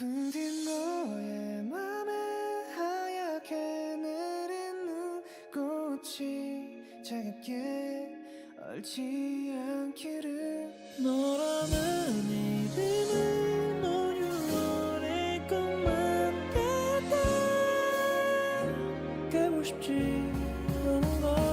흔든 너의 맘에 하얗게 내린 눈꽃이 차갑게 얼지 않기를. 너라는 이름은 온유월일 것만 같아. 가고 싶지 않은 걸.